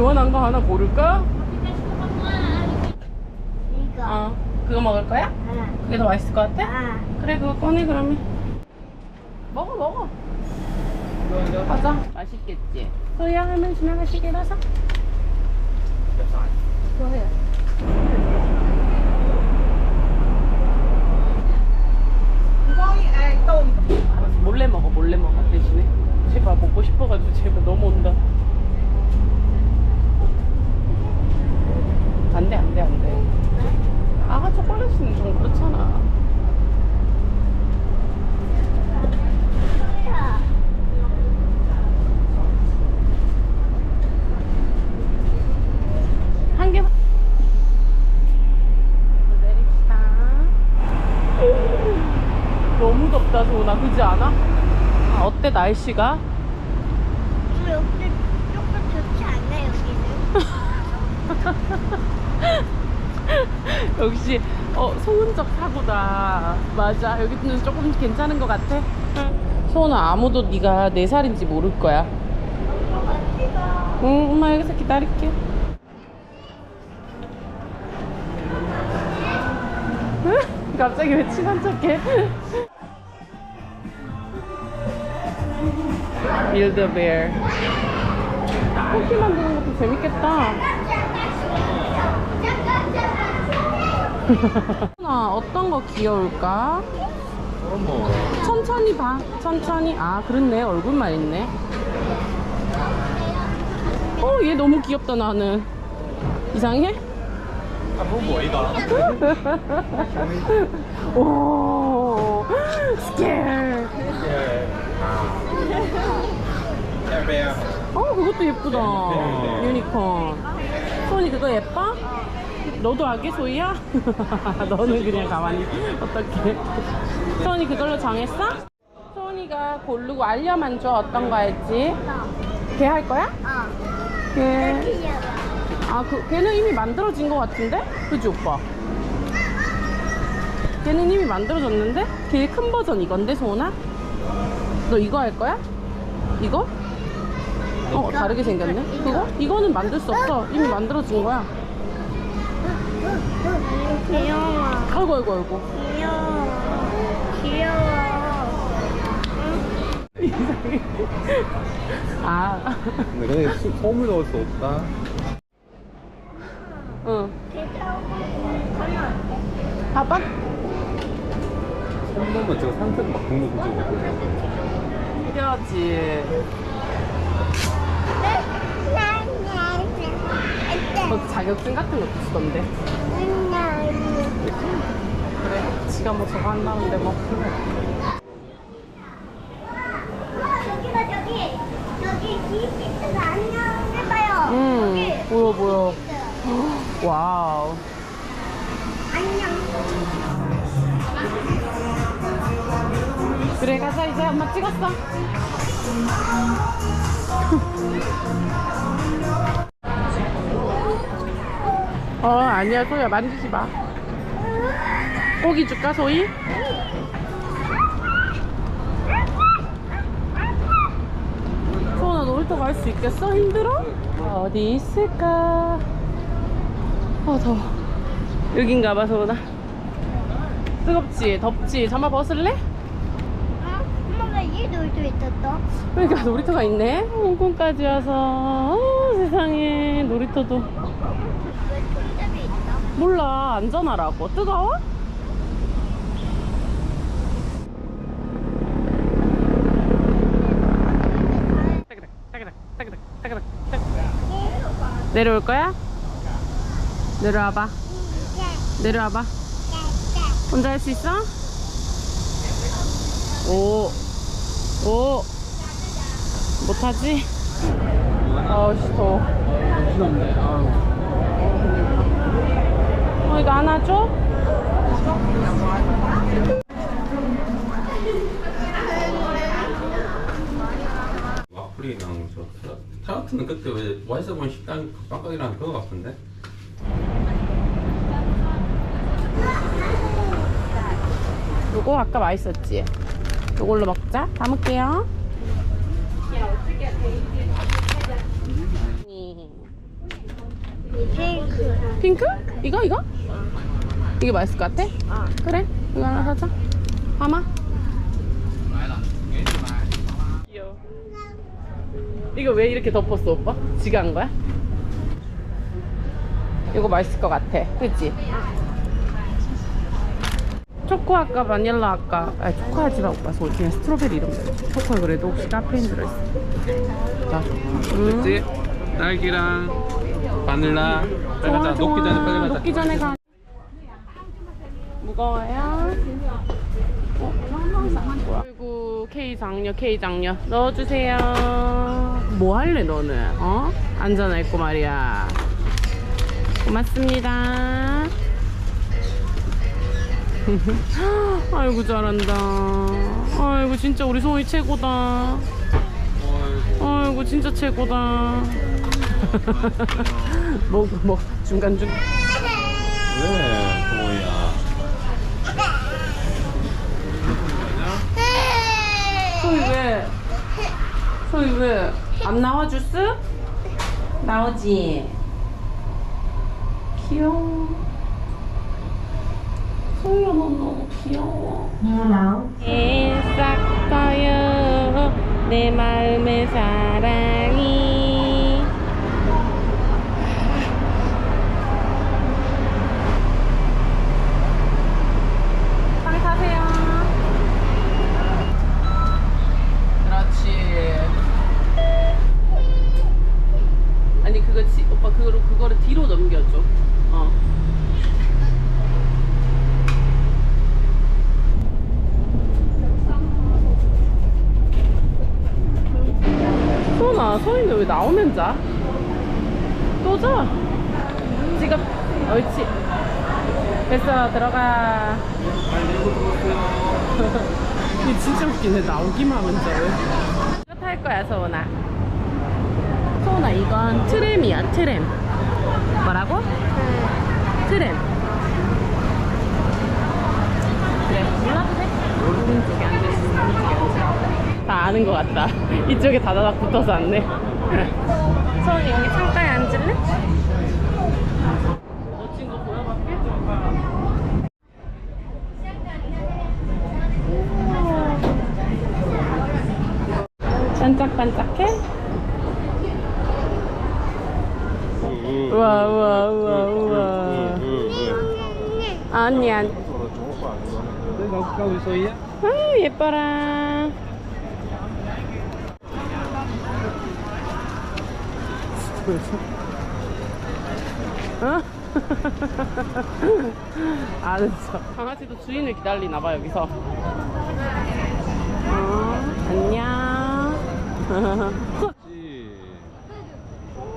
시원한 거 하나 고를까? 이거. 어 그거 먹을 거야? 아. 그게 더 맛있을 것 같아? 아. 그래 그거 꺼내 그러면 먹어 먹어 가자 맛있겠지? 소희야 하면 지나가시게라서 좋아요 알았어 몰래 먹어 몰래 먹어 대신에 제발 먹고 싶어가지고 제발 너무 온다 안돼 안돼 안돼 아가 초콜릿은 좀 그렇잖아 한 개. 내립시다. 너무 덥다, 소은아. 그지 않아? 아, 어때, 날씨가? 저 여기 조금 좋지 않나 여기는? 역시, 어, 소은적 사고다. 맞아. 여기는 조금 괜찮은 것 같아. 소은아, 아무도 네가 네 살인지 모를 거야. 응, 엄마 여기서 기다릴게. 갑자기 왜 친한 척해? 빌드베어. 쿠키 만드는 것도 재밌겠다. 나 어떤 거 귀여울까? 뭐 천천히 봐. 천천히. 아, 그렇네. 얼굴만 있네. 어, 얘 너무 귀엽다, 나는. 이상해? 한번 뭐이가 오, 스케일. 어, 그것도 예쁘다. 네. 유니콘. 소은이 그거 예뻐? 너도 아기 소희야? 너는 그냥 가만히 어떡해. 소은이 그걸로 정했어? 소은이가 고르고 알려만 줘. 어떤 거 할지. 걔 할 거야? 어. 걔. 아, 그, 걔는 이미 만들어진 것 같은데? 그지, 오빠? 걔는 이미 만들어졌는데? 걔 큰 버전 이건데, 소은아? 너 이거 할 거야? 이거? 어, 다르게 생겼네? 그거? 이거는 만들 수 없어. 이미 만들어진 거야. 귀여워. 아이고, 아이고, 아이고. 귀여워. 귀여워. 아, 근데 수- 소음을 넣을 수 없다 응. 봐봐. 한 번만 제가 상태를 막 공부 보지 해야지. 너 자격증 같은 것도 쓰던데. 그래, 지가 뭐 저거 한다는데 뭐. 저기가 저기 저기 기피트가 해봐요. 응, 저기 보여, 보여. 와우. 안녕. 그래, 가자, 이제 엄마 찍었어. 아니야, 소희야, 만지지 마. 고기 줄까, 소희? 소은아, 놀이터 갈 수 있겠어? 힘들어? 어디 있을까? 어, 더워. 여긴가 봐, 소은아. 뜨겁지? 덥지? 잠바 벗을래? 어? 엄마 왜이 놀도 있었어? 그러니까 놀이터가 있네. 홍콩까지 와서 어, 세상에 놀이터도? 몰라 안전하라고 뜨거워? 내려올 거야? 내려와봐 내려와봐 혼자 할 수 있어? 오, 오, 못하지? 아우, 씨, 더워. 어, 이거 하나 줘? 와플이랑 저 타르트는 그때 왜 와이스본 식당 빵가게랑 그거 같은데? 요거 아까 맛있었지? 요걸로 먹자. 담을게요. 핑크. 핑크? 이거 이거? 이게 맛있을 것 같아? 어. 그래 이거 하나 사자 하마 귀여워 이거 왜 이렇게 덮었어 오빠? 지가 한 거야? 이거 맛있을 것 같아 그치? 초코 아까 바닐라 아까 아니 초코 하지 마 오빠 소 그냥 스트로베리 이런 거 초코에 그래도 혹시 카페인 들어있어 자 음. 그치? 딸기랑 바닐라 빨리 가자 녹기 전에 빨리 가자 녹기 전에 가. 무거워요. 어? 그리고 K 장녀, K 장녀 넣어주세요. 뭐 할래 너는? 어? 앉아나 있고 말이야. 고맙습니다. 아이고 잘한다. 아이고 진짜 우리 소희 최고다. 아이고 진짜 최고다. 뭐, 뭐, 중간중간. 왜 소희야 소희 왜? 소희 왜? 안 나와 주스? 나오지? 귀여워. 소희야, 너 너무 귀여워. 싹 커요. 내 마음의 사랑이. 빨리 타세요. 그렇지. 아니 그거 지, 오빠 그거를 그거를 뒤로 넘겨줘. 어. 소나 소희는 왜 나오면 자? 또 자. 지금. 옳지. 됐어 들어가. 이게 진짜 웃기네. 나오기만 하면 자요 이거 탈 거야 소은아. 소은아 이건 트램이야 트램. 뭐라고? 트램. 그래 몰라도 돼. 오른쪽에 앉아있어 다 아는 것 같다. 이쪽에 다다닥 붙어서 앉네 소은이 여기 창가에 앉을래? 멋진 거 보여볼게 반짝반짝해? 우와 우와 우와 우와 아니야 가고 소희야? 아 예뻐라 어? 아는 척 강아지도 주인을 기다리나 봐 여기서 어, 안녕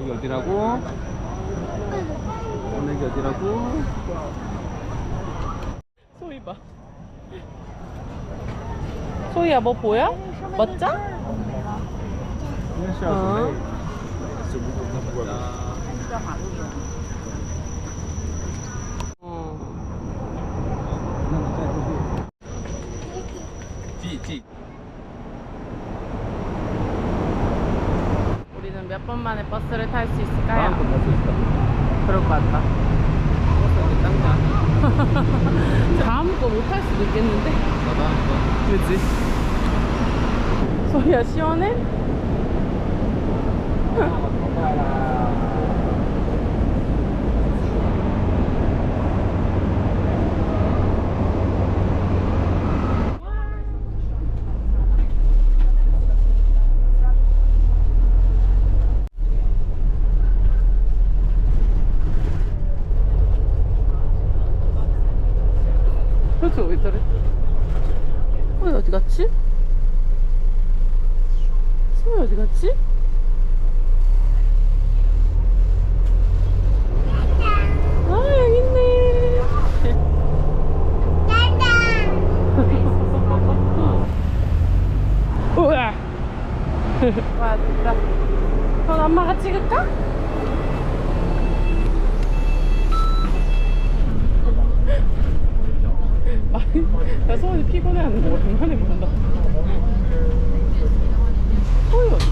여기 어디라고? 여기 어디라고? 소희 봐 소희야 뭐 보여? 멋져? 어. 어. 찌찌 우리는 몇 번 만에 버스를 탈 수 있을까요? 그럴 것 같다. 다음 거 못 탈 수도 있겠는데? 거 그지? 소희야 시원해? 그렇게 왜 저래? 소희 어디 갔지? 소희 어디 갔지? 아 여기 있네. 우와. 왔다. 그럼 엄마가 찍을까? 나 소원이 피곤해하는 거 오랜만에 본다. 소희 어디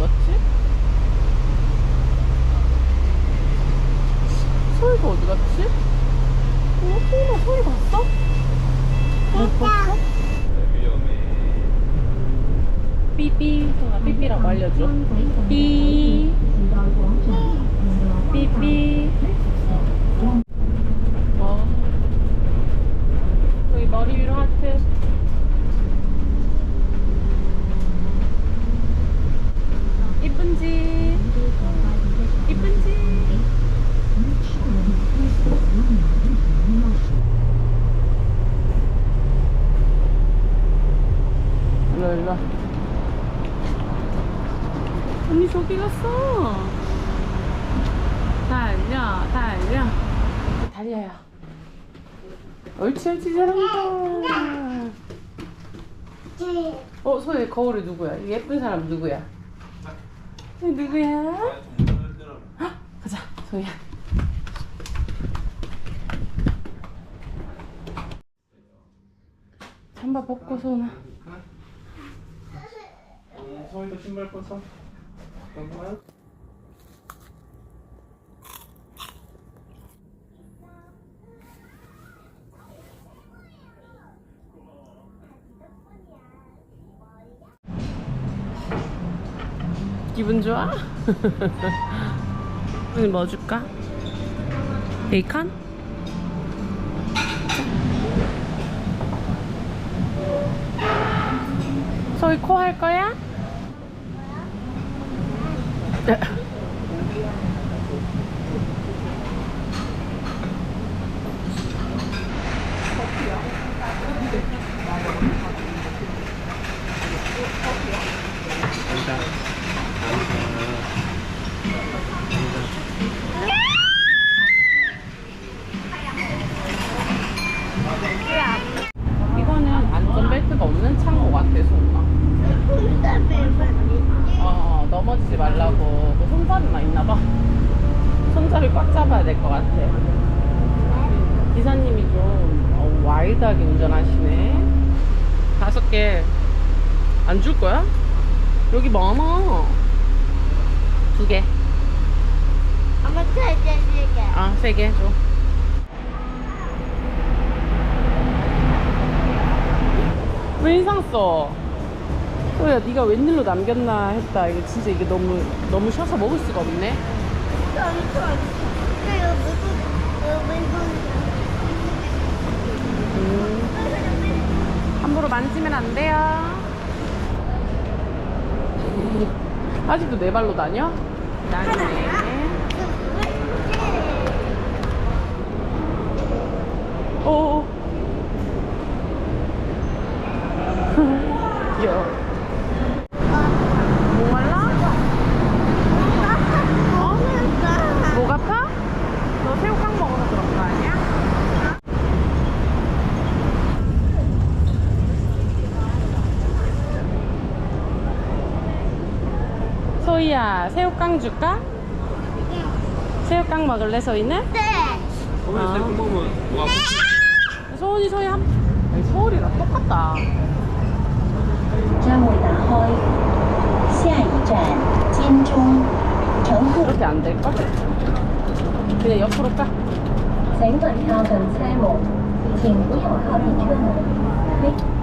갔지? 소나 소리 봤어? 못 봤어? 삐삐 소나 삐삐라고 알려줘 삐 삐삐 어 여기 머리 위로 하트 이쁜지 이쁜지 일로 일로 갔어. 달려 달려. 달려요. 옳지 옳지 잘한다. 어 소희 거울이 누구야? 이 예쁜 사람 누구야? 이 누구야? 헉, 가자 소희야. 잠바 벗고 소나 서울도 신발 벗어. 잠깐만. 기분 좋아? 오늘 뭐 줄까? 베이컨? 소희 코 할 거야? 이거는 안전벨트가 없는 차인 것 같아, 소나. 어, 넘어지지 말라고 뭐 손잡이만 있나 봐. 손잡이 꽉 잡아야 될 것 같아. 기사님이 좀 어, 와일드하게 운전하시네. 다섯 개 안 줄 거야? 여기 많아. 두 개. 엄마 찾아줄게. 아, 세 개 줘. 왜 인상 써? 소야, 네가 웬일로 남겼나 했다. 이거 진짜 이게 너무 너무 쉬어서 먹을 수가 없네. 음, 함부로 만지면 안 돼요. 아직도 네 발로 다녀? 다니네. 오. 귀여워. 목말라? 목 아파? 너 새우깡 먹어서 그런 거 아니야? 소희야, 새우깡 줄까? 새우깡 먹을래, 소희는? 오늘 아. 새콤 먹으면 뭐 아프지? 소은이 소희 한 아니, 서울이랑 똑같다 张伟达开，下一站金钟，乘客 그렇게 안 될걸? 그냥 옆으로 까 请勿靠近车门，请不要靠近车门。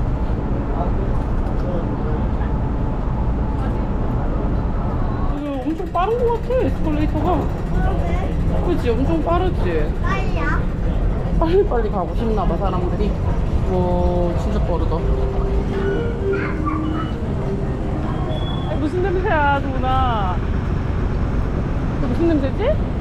빠른 것 같아 에스컬레이터가. 그치 엄청 빠르지. 빨리야. 빨리빨리 가고 싶나봐 사람들이. 와 진짜 빠르다. 무슨 냄새야 이거 무슨 냄새지?